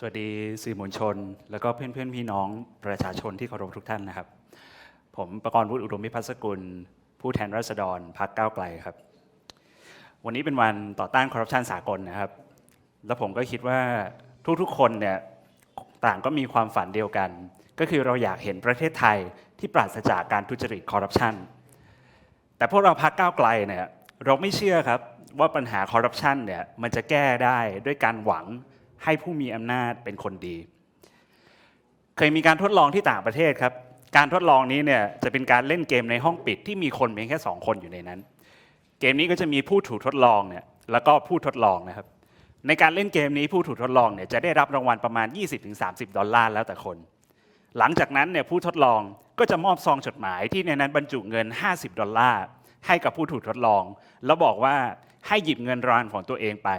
สวัสดีสื่อมวลชน แล้วก็เพื่อนๆพี่น้องประชาชนที่เคารพทุกท่านนะครับ ผมประกรณ์วุฒิอุดมพิพัฒน์สกุล ผู้แทนราษฎรพรรคก้าวไกลครับ วันนี้เป็นวันต่อต้านคอร์รัปชันสากลนะครับ แล้วผมก็คิดว่าทุกๆคนเนี่ยต่างก็มีความฝันเดียวกัน ก็คือเราอยากเห็นประเทศไทยที่ปราศจากการทุจริตคอร์รัปชันแต่พวกเราพรรคก้าวไกลเนี่ยเราไม่เชื่อครับว่าปัญหาคอร์รัปชันเนี่ยมันจะแก้ได้ด้วยการหวัง ให้ผู้มีอำนาจเป็นคนดี เคยมีการทดลองที่ต่างประเทศครับ การทดลองนี้เนี่ยจะเป็นการเล่นเกมในห้องปิดที่มีคนเพียงแค่สองคนอยู่ในนั้น เกมนี้ก็จะมีผู้ถูกทดลองเนี่ยแล้วก็ผู้ทดลองนะครับ ในการเล่นเกมนี้ผู้ถูกทดลองเนี่ยจะได้รับรางวัลประมาณ 20-30 ดอลลาร์แล้วแต่คน หลังจากนั้นเนี่ยผู้ทดลองก็จะมอบซองจดหมายที่ในนั้นบรรจุเงิน 50 ดอลลาร์ให้กับผู้ถูกทดลอง แล้วบอกว่าให้หยิบเงินรางวัลของตัวเองไป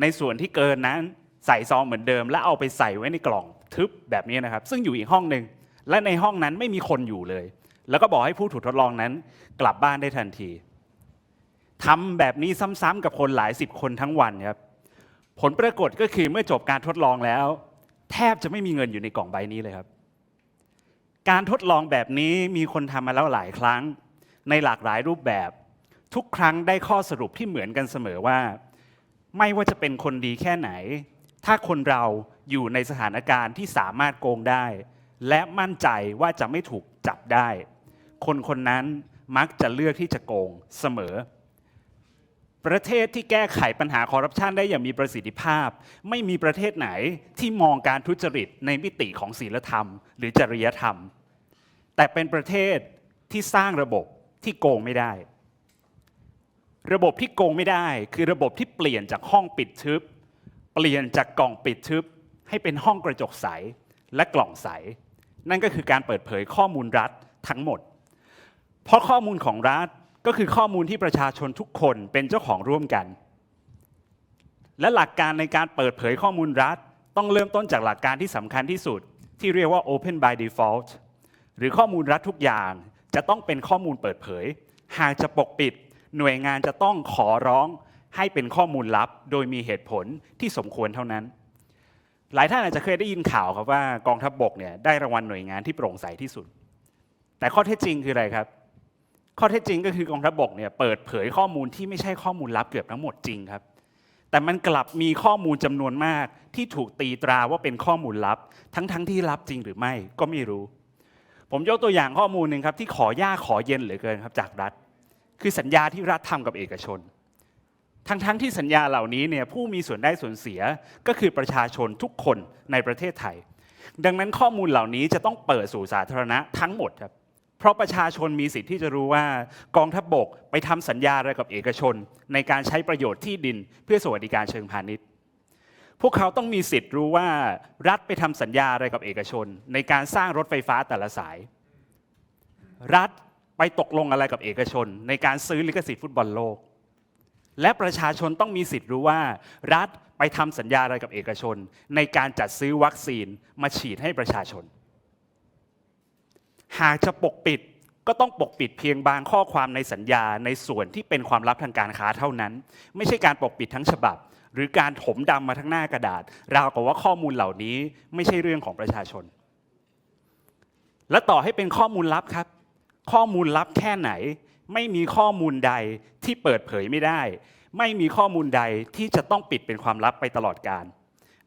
ในส่วนที่เกินนั้นใส่ซองเหมือนเดิม แล้วเอาไปใส่ไว้ในกล่องทึบแบบนี้นะครับ ซึ่งอยู่อีกห้องหนึ่งและในห้องนั้นไม่มีคนอยู่เลย แล้วก็บอกให้ผู้ถูกทดลองนั้น กลับบ้านได้ทันทีทำแบบนี้ซ้ำๆกับคนหลายสิบคนทั้งวันครับผลปรากฏก็คือเมื่อจบการทดลองแล้ว แทบจะไม่มีเงินอยู่ในกล่องใบนี้เลยครับ การทดลองแบบนี้มีคนทำมาแล้วหลายครั้ง ในหลากหลายรูปแบบ ทุกครั้งได้ข้อสรุปที่เหมือนกันเสมอว่า ไม่ว่าจะเป็นคนดีแค่ไหน ถ้าคนเราอยู่ในสถานการณ์ที่สามารถโกงได้ และมั่นใจว่าจะไม่ถูกจับได้ คนคนนั้นมักจะเลือกที่จะโกงเสมอ ประเทศที่แก้ไขปัญหาคอร์รัปชันได้อย่างมีประสิทธิภาพ ไม่มีประเทศไหนที่มองการทุจริตในมิติของศีลธรรม หรือจริยธรรม แต่เป็นประเทศที่สร้างระบบที่โกงไม่ได้ ระบบที่โกงไม่ได้ คือระบบที่เปลี่ยนจากห้องปิดทึบ เปลี่ยนจากกล่องปิดทึบ ให้เป็นห้องกระจกใสและกล่องใส นั่นก็คือการเปิดเผยข้อมูลรัฐทั้งหมด เพราะข้อมูลของรัฐก็คือข้อมูลที่ประชาชนทุกคนเป็นเจ้าของร่วมกัน และหลักการในการเปิดเผยข้อมูลรัฐ ต้องเริ่มต้นจากหลักการที่สำคัญที่สุด ที่เรียกว่า Open by Default หรือข้อมูลรัฐทุกอย่างจะต้องเป็นข้อมูลเปิดเผย หากจะปกปิด หน่วยงานจะต้องขอร้องให้เป็นข้อมูลลับ โดยมีเหตุผลที่สมควรเท่านั้น หลายท่านอาจจะเคยได้ยินข่าวครับว่ากองทัพบบกเนี่ยได้รางวัลหน่วยงานที่โปร่งใสที่สุด แต่ข้อเท็จจริงคืออะไรครับ ข้อเท็จจริงก็คือกองทัพบบกเนี่ยเปิดเผยข้อมูลที่ไม่ใช่ข้อมูลลับเกือบทั้งหมดจริงครับแต่มันกลับมีข้อมูลจำนวนมากที่ถูกตีตราว่าเป็นข้อมูลลับ ทั้งๆทที่ลับจริงหรือไม่ก็ไม่รู้ ผมยกตัวอย่างข้อมูลหนึ่งครับที่ขอยากขอเย็นเหลือเกินครับจากรัฐ คือสัญญาที่รัฐทำกับเอกชน ทั้งๆทที่สัญญาเหล่านี้เนี่ยผู้มีส่วนได้ส่วนเสียก็คือประชาชนทุกคนในประเทศไทย ดังนั้นข้อมูลเหล่านี้จะต้องเปิดสู่สาธารณะทั้งหมดครับเพราะประชาชนมีสิทธิ์ที่จะรู้ว่ากองทัพบบกไปทำสัญญาอะไรกับเอกชน ในการใช้ประโยชน์ที่ดิน เพื่อสวัสดิการเชิงพาณิชย์ พวกเขาต้องมีสิทธิ์รู้ว่ารัฐไปทำสัญญาอะไรกับเอกชน ในการสร้างรถไฟฟ้าแต่ละสาย รัฐ ไปตกลงอะไรกับเอกชน ในการซื้อลิขสิทธิ์ฟุตบอลโลก และประชาชนต้องมีสิทธิ์รู้ว่า รัฐไปทำสัญญาอะไรกับเอกชน ในการจัดซื้อวัคซีนมาฉีดให้ประชาชน หากจะปกปิดก็ต้องปกปิดเพียงบางข้อความในสัญญาในส่วนที่เป็นความลับทางการค้าเท่านั้น ไม่ใช่การปกปิดทั้งฉบับ หรือการถมดำมาทั้งหน้ากระดาษ ราวกับว่าข้อมูลเหล่านี้ไม่ใช่เรื่องของประชาชน และต่อให้เป็นข้อมูลลับครับ ข้อมูลลับแค่ไหน ไม่มีข้อมูลใดที่เปิดเผยไม่ได้ ไม่มีข้อมูลใดที่จะต้องปิดเป็นความลับไปตลอดการ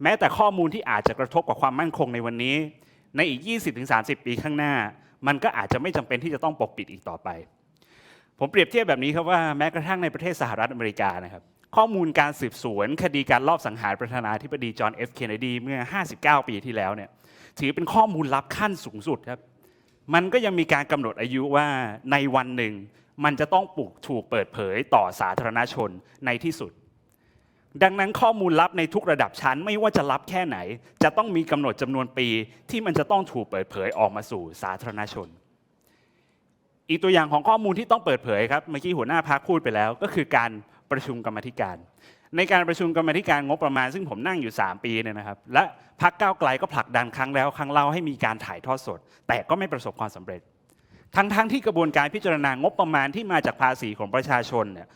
แม้แต่ข้อมูลที่อาจจะกระทบกับความมั่นคงในวันนี้ ในอีก 20-30 ปีข้างหน้า มันก็อาจจะไม่จำเป็นที่จะต้องปกปิดอีกต่อไป ผมเปรียบเทียบแบบนี้ครับว่าแม้กระทั่งในประเทศสหรัฐอเมริกานะครับข้อมูลการสืบสวน คดีการลอบสังหารประธานาธิบดีจอห์นเอฟเคนเนดีเมื่อ 59 ปีที่แล้วเนี่ยถือเป็นข้อมูลลับขั้นสูงสุดครับ มันก็ยังมีการกำหนดอายุว่าในวันหนึ่ง มันจะต้องปลูกถูกเปิดเผยต่อสาธารณชนในที่สุด ดังนั้นข้อมูลลับในทุกระดับชั้นไม่ว่าจะลับแค่ไหน จะต้องมีกำหนดจำนวนปี ที่มันจะต้องถูกเปิดเผยออกมาสู่สาธารณชน อีกตัวอย่างของข้อมูลที่ต้องเปิดเผยครับเมื่อกี้หัวหน้าพักพูดไปแล้ว ก็คือการประชุมกรรมธิการ ในการประชุมกรรมธิการงบประมาณ ซึ่งผมนั่งอยู่ 3 ปีเนี่ยนะครับ และพักก้าวไกลก็ผลักดันครั้งแล้วครั้งเล่าให้มีการถ่ายทอดสด แต่ก็ไม่ประสบความสำเร็จ ทั้งๆทที่กระบวนการพิจารณางบประมาณที่มาจากภาษีของประชาชนเนี่ย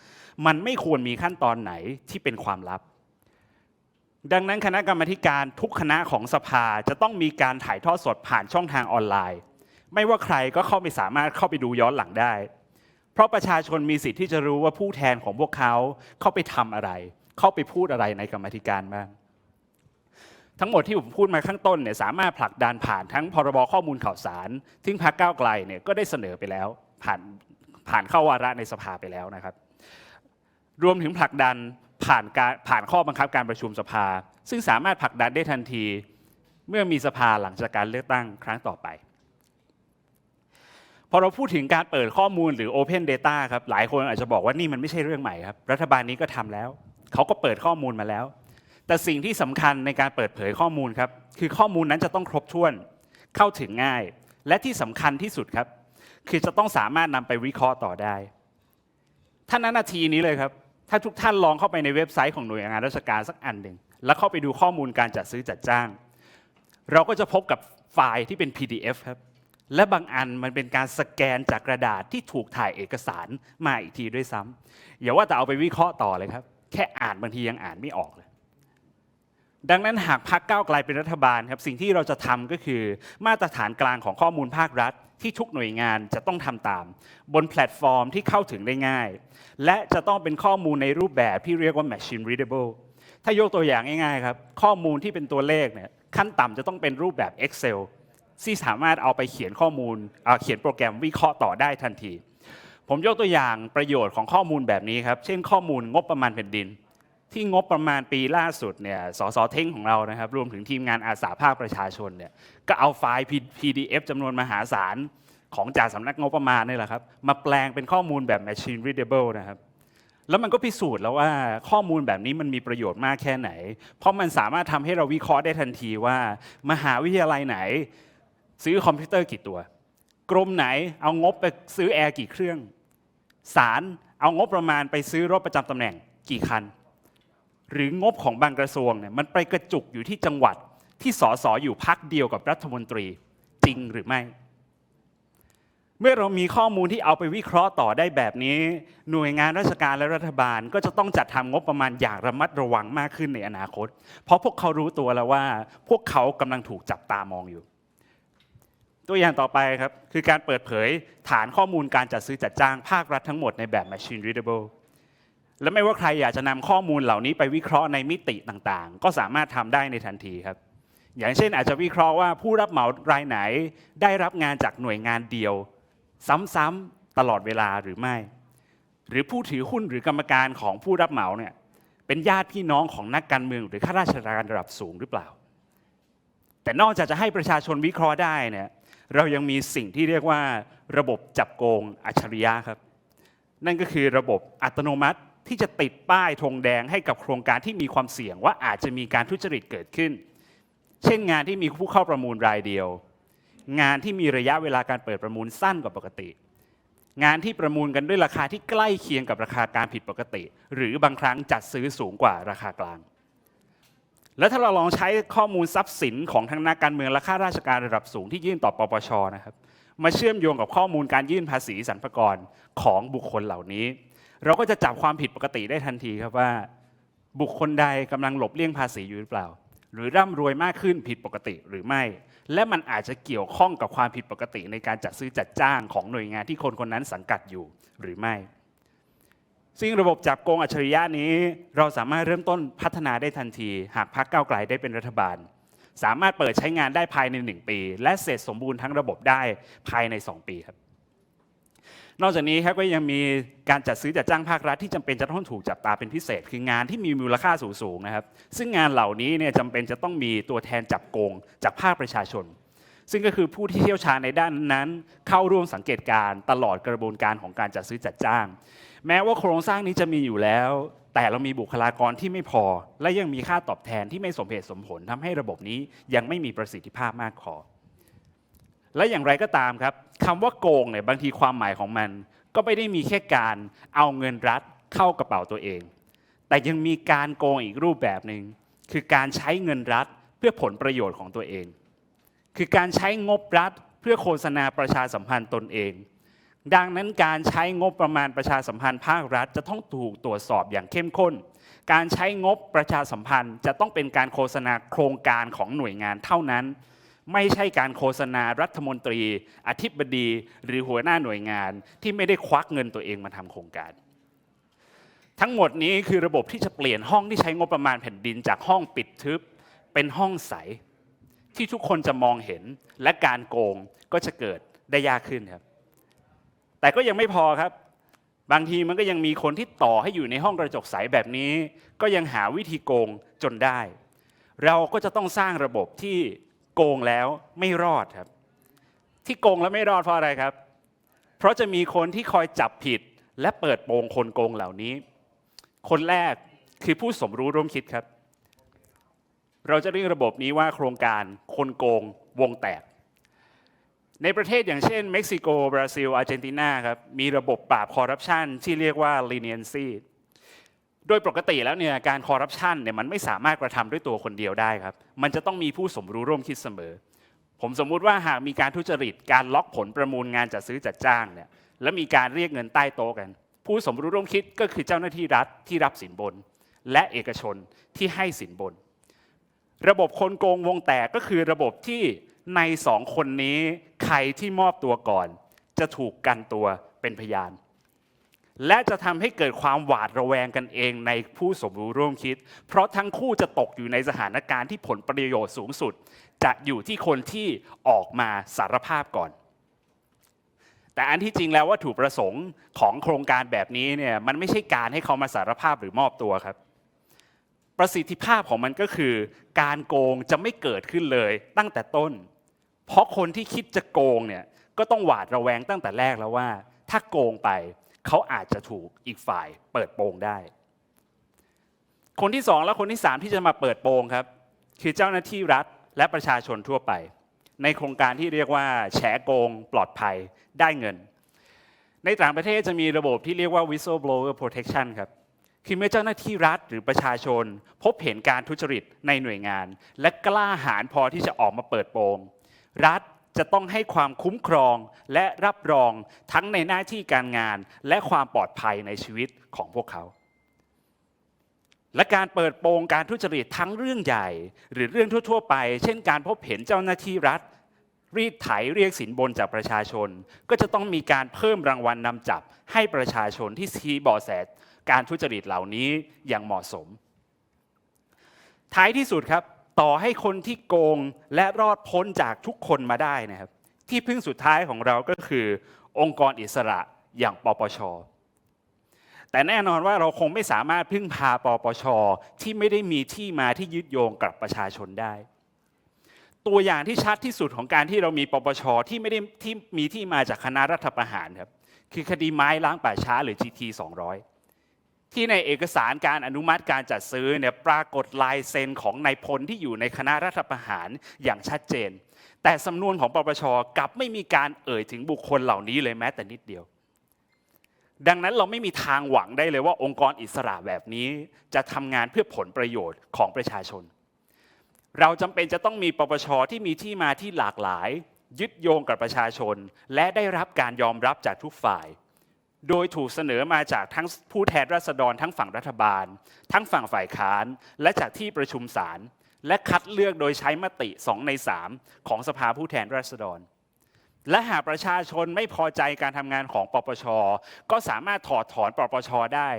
มันไม่ควรมีขั้นตอนไหนที่เป็นความลับ ดังนั้นคณะกรรมาธิการทุกคณะของสภาจะต้องมีการถ่ายทอดสดผ่านช่องทางออนไลน์ ไม่ว่าใครก็เข้าไปสามารถเข้าไปดูย้อนหลังได้ เพราะประชาชนมีสิทธิ์ที่จะรู้ว่าผู้แทนของพวกเขาเข้าไปทำอะไร เข้าไปพูดอะไรในกรรมธิการบ้างทั้งหมดที่ผมพูดมาข้างต้นเนี่ยสามารถผลักดันผ่านทั้งพรบข้อมูลข่าวสารซึ่งพรรคก้าวไกลเนี่ยก็ได้เสนอไปแล้ว ผ่านผ่านเข้าวาระในสภาไปแล้วนะครับ รวมถึงผลักดันผ่านการผ่านข้อบังคับการประชุมสภา ซึ่งสามารถผลักดันได้ทันที เมื่อมีสภาหลังจากการเลือกตั้งครั้งต่อไป พอเราพูดถึงการเปิดข้อมูลหรือ Open Data ครับหลายคนอาจจะบอกว่านี่มันไม่ใช่เรื่องใหม่ครับรัฐบาลนี้ก็ทำแล้ว เขาก็เปิดข้อมูลมาแล้ว แต่สิ่งที่สำคัญในการเปิดเผยข้อมูลครับ คือข้อมูลนั้นจะต้องครบถ้วน เข้าถึงง่าย และที่สำคัญที่สุดครับ คือจะต้องสามารถนำไปวิเคราะห์ต่อได้ ท่านนั้นนาทีนี้เลยครับ ถ้าทุกท่านลองเข้าไปในเว็บไซต์ของหน่วยงานราชการสักอันหนึ่ง แล้วเข้าไปดูข้อมูลการจัดซื้อจัดจ้าง เราก็จะพบกับไฟล์ที่เป็น PDF ครับ และบางอันมันเป็นการสแกนจากกระดาษที่ถูกถ่ายเอกสารมาอีกทีด้วยซ้ำอย่าว่าแต่เอาไปวิเคราะห์ต่อเลยครับ แค่อ่านบางทียังอ่านไม่ออกเลย ดังนั้นหากพักก้าวไกลเป็นรัฐบาลครับ สิ่งที่เราจะทำก็คือมาตรฐานกลางของข้อมูลภาครัฐ ที่ทุกหน่วยงานจะต้องทำตาม บนแพลตฟอร์มที่เข้าถึงได้ง่าย และจะต้องเป็นข้อมูลในรูปแบบที่เรียกว่า machine readable ถ้ายกตัวอย่างง่ายๆครับ ข้อมูลที่เป็นตัวเลขเนี่ยขั้นต่ำจะต้องเป็นรูปแบบ Excel ที่สามารถเอาไปเขียนข้อมูลเอ่อเขียนโปรแกรมวิเคราะห์ต่อได้ทันที ผมยกตัวอย่างประโยชน์ของข้อมูลแบบนี้ครับ เช่นข้อมูลงบประมาณแผ่นดิน ที่งบประมาณปีล่าสุดเนี่ย สสเท่งของเรานะครับ รวมถึงทีมงานอาสาภาคประชาชนเนี่ย ก็เอาไฟล์ PDF จำนวนมหาศาลของจากสำนักงบประมาณนี่แหละครับ มาแปลงเป็นข้อมูลแบบ machine readable นะครับ แล้วมันก็พิสูจน์แล้วว่าข้อมูลแบบนี้มันมีประโยชน์มากแค่ไหน เพราะมันสามารถทำให้เราวิเคราะห์ได้ทันทีว่า มหาวิทยาลัยไหน ซื้อคอมพิวเตอร์กี่ตัว กรมไหนเอางบไปซื้อแอร์กี่เครื่อง ศาลเอางบประมาณไปซื้อรถประจำตำแหน่งกี่คัน หรืองบของบางกระทรวงเนี่ยมันไปกระจุกอยู่ที่จังหวัดที่สสอยู่พักเดียวกับรัฐมนตรีจริงหรือไม่ เมื่อเรามีข้อมูลที่เอาไปวิเคราะห์ต่อได้แบบนี้ หน่วยงานราชการและรัฐบาลก็จะต้องจัดทำงบประมาณอย่างระมัดระวังมากขึ้นในอนาคต เพราะพวกเขารู้ตัวแล้วว่า พวกเขากำลังถูกจับตามองอยู่ ตัวอย่างต่อไปครับคือการเปิดเผยฐานข้อมูลการจัดซื้อจัดจ้างภาครัฐทั้งหมดในแบบ machine readable และไม่ว่าใครอยากจะนำข้อมูลเหล่านี้ไปวิเคราะห์ในมิติต่างๆ ก็สามารถทำได้ในทันทีครับ อย่างเช่นอาจจะวิเคราะห์ว่าผู้รับเหมารายไหนได้รับงานจากหน่วยงานเดียว ซ้ำๆตลอดเวลาหรือไม่ หรือผู้ถือหุ้นหรือกรรมการของผู้รับเหมาเนี่ยเป็นญาติพี่น้องของนักการเมืองหรือข้าราชการระดับสูงหรือเปล่า แต่นอกจากจะให้ประชาชนวิเคราะห์ได้เนี่ย เรายังมีสิ่งที่เรียกว่าระบบจับโกงอัจฉริยะครับ นั่นก็คือระบบอัตโนมัติที่จะติดป้ายธงแดงให้กับโครงการที่มีความเสี่ยงว่าอาจจะมีการทุจริตเกิดขึ้น เช่นงานที่มีผู้เข้าประมูลรายเดียว งานที่มีระยะเวลาการเปิดประมูลสั้นกว่าปกติ งานที่ประมูลกันด้วยราคาที่ใกล้เคียงกับราคาการผิดปกติ หรือบางครั้งจัดซื้อสูงกว่าราคากลาง แล้วถ้าเราลองใช้ข้อมูลทรัพย์สินของทั้งนักการเมืองและข้าราชการระดับสูงที่ยื่นต่อปปชนะครับมาเชื่อมโยงกับข้อมูลการยื่นภาษีสรรพากรของบุคคลเหล่านี้ เราก็จะจับความผิดปกติได้ทันทีครับว่า บุคคลใดกำลังหลบเลี่ยงภาษีอยู่หรือเปล่า หรือร่ำรวยมากขึ้นผิดปกติหรือไม่ และมันอาจจะเกี่ยวข้องกับความผิดปกติในการจัดซื้อจัดจ้างของหน่วยงานที่คนคนนั้นสังกัดอยู่หรือไม่ ซึ่งระบบจับโกงอัจฉริยะนี้ เราสามารถเริ่มต้นพัฒนาได้ทันที หากพรรคก้าวไกลได้เป็นรัฐบาล สามารถเปิดใช้งานได้ภายใน 1 ปี และเสร็จสมบูรณ์ทั้งระบบได้ภายใน 2 ปีครับนอกจากนี้ครับก็ยังมีการจัดซื้อจัดจ้างภาครัฐที่จำเป็นจะต้องถูกจับตาเป็นพิเศษ คืองานที่มีมูลค่าสูงๆนะครับ ซึ่งงานเหล่านี้เนี่ยจำเป็นจะต้องมีตัวแทนจับโกงจากภาคประชาชน ซึ่งก็คือผู้ที่เชี่ยวชาญในด้านนั้น เข้าร่วมสังเกตการตลอดกระบวนการของการจัดซื้อจัดจ้าง แม้ว่าโครงสร้างนี้จะมีอยู่แล้ว แต่เรามีบุคลากรที่ไม่พอ และยังมีค่าตอบแทนที่ไม่สมเหตุสมผลทำให้ระบบนี้ยังไม่มีประสิทธิภาพมากพอและอย่างไรก็ตามครับคำว่าโกงเนี่ยบางทีความหมายของมัน ก็ไม่ได้มีแค่การเอาเงินรัฐเข้ากระเป๋าตัวเอง แต่ยังมีการโกงอีกรูปแบบหนึ่งคือการใช้เงินรัฐเพื่อผลประโยชน์ของตัวเอง คือการใช้งบรัฐเพื่อโฆษณาประชาสัมพันธ์ตนเอง ดังนั้นการใช้งบประมาณประชาสัมพันธ์ภาครัฐ จะต้องถูกตรวจสอบอย่างเข้มข้น การใช้งบประชาสัมพันธ์จะต้องเป็นการโฆษณาโครงการของหน่วยงานเท่านั้น ไม่ใช่การโฆษณารัฐมนตรี อธิบดี หรือหัวหน้าหน่วยงานที่ไม่ได้ควักเงินตัวเองมาทำโครงการ ทั้งหมดนี้คือระบบที่จะเปลี่ยนห้องที่ใช้งบประมาณแผ่นดินจากห้องปิดทึบ เป็นห้องใสที่ทุกคนจะมองเห็นและการโกงก็จะเกิดได้ยากขึ้นครับ แต่ก็ยังไม่พอครับ บางทีมันก็ยังมีคนที่ต่อให้อยู่ในห้องกระจกใสแบบนี้ ก็ยังหาวิธีโกงจนได้ เราก็จะต้องสร้างระบบที่โกงแล้วไม่รอดครับ ที่โกงแล้วไม่รอดเพราะอะไรครับ เพราะจะมีคนที่คอยจับผิดและเปิดโปงคนโกงเหล่านี้ คนแรกคือผู้สมรู้ร่วมคิดครับ เราจะเรียกระบบนี้ว่าโครงการคนโกงวงแตก ในประเทศอย่างเช่นเม็กซิโก บราซิล อาร์เจนตินาครับมีระบบปราบคอร์รัปชันที่เรียกว่า leniency โดยปกติแล้วเนี่ยการคอร์รัปชันเนี่ยมันไม่สามารถกระทำด้วยตัวคนเดียวได้ครับ มันจะต้องมีผู้สมรู้ร่วมคิดเสมอ ผมสมมุติว่าหากมีการทุจริตการล็อกผลประมูลงานจัดซื้อจัดจ้างเนี่ยและมีการเรียกเงินใต้โต๊ะกัน ผู้สมรู้ร่วมคิดก็คือเจ้าหน้าที่รัฐที่รับสินบน และเอกชนที่ให้สินบน ระบบคนโกงวงแตกก็คือระบบที่ ในสองคนนี้ใครที่มอบตัวก่อน จะถูกกันตัวเป็นพยาน และจะทำให้เกิดความหวาดระแวงกันเองในผู้สมรู้ร่วมคิด เพราะทั้งคู่จะตกอยู่ในสถานการณ์ที่ผลประโยชน์สูงสุด จะอยู่ที่คนที่ออกมาสารภาพก่อนแต่อันที่จริงแล้ววัตถุประสงค์ของโครงการแบบนี้เนี่ยมันไม่ใช่การให้เขามาสารภาพหรือมอบตัวครับ ประสิทธิภาพของมันก็คือ การโกงจะไม่เกิดขึ้นเลยตั้งแต่ต้น เพราะคนที่คิดจะโกงเนี่ยก็ต้องหวาดระแวงตั้งแต่แรกแล้วว่า ถ้าโกงไปเขาอาจจะถูกอีกฝ่ายเปิดโปงได้ คนที่สองและคนที่สามที่จะมาเปิดโปงครับ คือเจ้าหน้าที่รัฐและประชาชนทั่วไป ในโครงการที่เรียกว่า แฉโกง ปลอดภัยได้เงิน ในต่างประเทศจะมีระบบที่เรียกว่า whistleblower protection ครับ คือเมื่อเจ้าหน้าที่รัฐหรือประชาชน พบเห็นการทุจริตในหน่วยงาน และกล้าหาญพอที่จะออกมาเปิดโปง รัฐจะต้องให้ความคุ้มครองและรับรองทั้งในหน้าที่การงาน และความปลอดภัยในชีวิตของพวกเขา และการเปิดโปงการทุจริตทั้งเรื่องใหญ่ หรือเรื่องทั่ว ๆ ไป เช่น การพบเห็นเจ้าหน้าที่รัฐ รีดไถเรียกสินบนจากประชาชน ก็จะต้องมีการเพิ่มรางวัลนนำจับให้ประชาชนที่ชี้บาะแส การทุจริตเหล่านี้อย่างเหมาะสม ท้ายที่สุดครับ ต่อให้คนที่โกงและรอดพ้นจากทุกคนมาได้นะครับ ที่พึ่งสุดท้ายของเราก็คือองค์กรอิสระอย่างปปช แต่แน่นอนว่าเราคงไม่สามารถพึ่งพาปปช ที่ไม่ได้มีที่มาที่ยึดโยงกับประชาชนได้ตัวอย่างที่ชัดที่สุดของการที่เรามีปปชที่ไม่ได้ที่มีที่มาจากคณะรัฐประหารครับคือคดีไม้ล้างป่าช้าหรือ GT 200 ที่ในเอกสารการอนุมัติการจัดซื้อเนี่ยปรากฏลายเซ็นของนายพลที่อยู่ในคณะรัฐประหารอย่างชัดเจน แต่สำนวนของปปชกลับไม่มีการเอ่ยถึงบุคคลเหล่านี้เลยแม้แต่นิดเดียว ดังนั้นเราไม่มีทางหวังได้เลยว่าองค์กรอิสระแบบนี้ จะทำงานเพื่อผลประโยชน์ของประชาชน เราจำเป็นจะต้องมีปปชที่มีที่มาที่หลากหลาย ยึดโยงกับประชาชน และได้รับการยอมรับจากทุกฝ่าย โดยถูกเสนอมาจากทั้งผู้แทนราษฎรทั้งฝั่งรัฐบาล ทั้งฝั่งฝ่ายค้าน และจากที่ประชุมศาลและคัดเลือกโดยใช้มติ 2 ใน 3 ของสภาผู้แทนราษฎร และหากประชาชนไม่พอใจการทำงานของปปช ก็สามารถถอดถอนปปชได้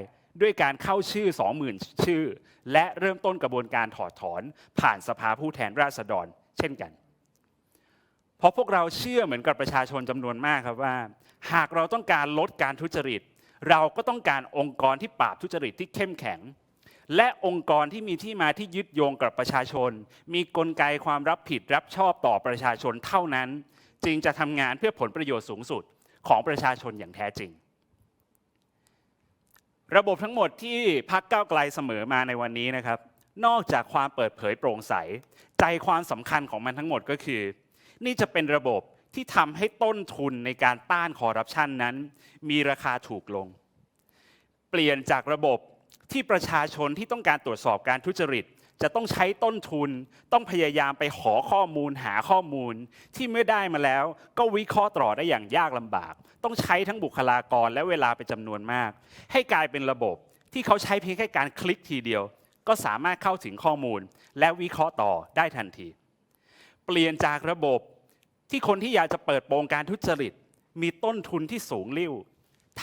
ด้วยการเข้าชื่อ 20,000 ชื่อ และเริ่มต้นกระบวนการถอดถอนผ่านสภาผู้แทนราษฎร เช่นกัน เพราะพวกเราเชื่อเหมือนกับประชาชนจำนวนมากครับว่า หากเราต้องการลดการทุจริต เราก็ต้องการองค์กรที่ปราบทุจริตที่เข้มแข็ง และองค์กรที่มีที่มาที่ยึดโยงกับประชาชน มีกลไกความรับผิดรับชอบต่อประชาชนเท่านั้น จึงจะทำงานเพื่อผลประโยชน์สูงสุดของประชาชนอย่างแท้จริง ระบบทั้งหมดที่พักก้าวไกลเสมอมาในวันนี้นะครับ นอกจากความเปิดเผยโปร่งใส ใจความสำคัญของมันทั้งหมดก็คือ นี่จะเป็นระบบที่ทำให้ต้นทุนในการต้านคอร์รัปชันนั้น มีราคาถูกลง เปลี่ยนจากระบบที่ประชาชนที่ต้องการตรวจสอบการทุจริต จะต้องใช้ต้นทุน ต้องพยายามไปขอข้อมูลหาข้อมูล ที่เมื่อได้มาแล้ว ก็วิเคราะห์ต่อได้อย่างยากลำบาก ต้องใช้ทั้งบุคลากรและเวลาเป็นจำนวนมาก ให้กลายเป็นระบบที่เขาใช้เพียงแค่การคลิกทีเดียว ก็สามารถเข้าถึงข้อมูล และวิเคราะห์ต่อได้ทันที เปลี่ยนจากระบบที่คนที่อยากจะเปิดโปงการทุจริต มีต้นทุนที่สูงลิ่ว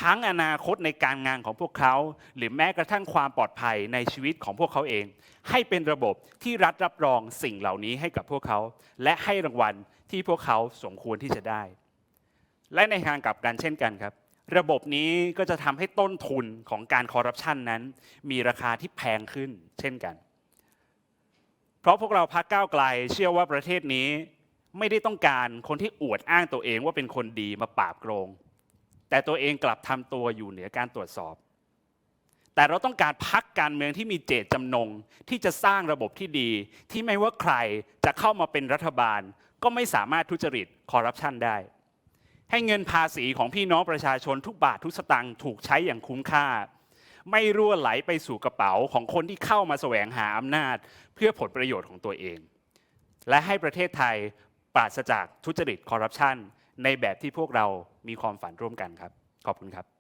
ทั้งอนาคตในการงานของพวกเขา หรือแม้กระทั่งความปลอดภัยในชีวิตของพวกเขาเอง ให้เป็นระบบที่รัฐรับรองสิ่งเหล่านี้ให้กับพวกเขา และให้รางวัลที่พวกเขาสมควรที่จะได้ และในทางกลับกันเช่นกันครับ ระบบนี้ก็จะทำให้ต้นทุนของการคอร์รัปชันนั้น มีราคาที่แพงขึ้นเช่นกัน เพราะพวกเราพักก้าวไกลเชื่อว่าประเทศนี้ไม่ได้ต้องการคนที่อวดอ้างตัวเองว่าเป็นคนดีมาปราบโกง แต่ตัวเองกลับทำตัวอยู่เหนือการตรวจสอบ แต่เราต้องการพักการเมืองที่มีเจตจำนงที่จะสร้างระบบที่ดี ที่ไม่ว่าใครจะเข้ามาเป็นรัฐบาล ก็ไม่สามารถทุจริตคอร์รัปชันได้ ให้เงินภาษีของพี่น้องประชาชนทุกบาททุกสตางค์ถูกใช้อย่างคุ้มค่า ไม่รั่วไหลไปสู่กระเป๋าของคนที่เข้ามาแสวงหาอำนาจ เพื่อผลประโยชน์ของตัวเอง และให้ประเทศไทยปราศจากทุจริตคอร์รัปชันในแบบที่พวกเรามีความฝันร่วมกันครับ ขอบคุณครับ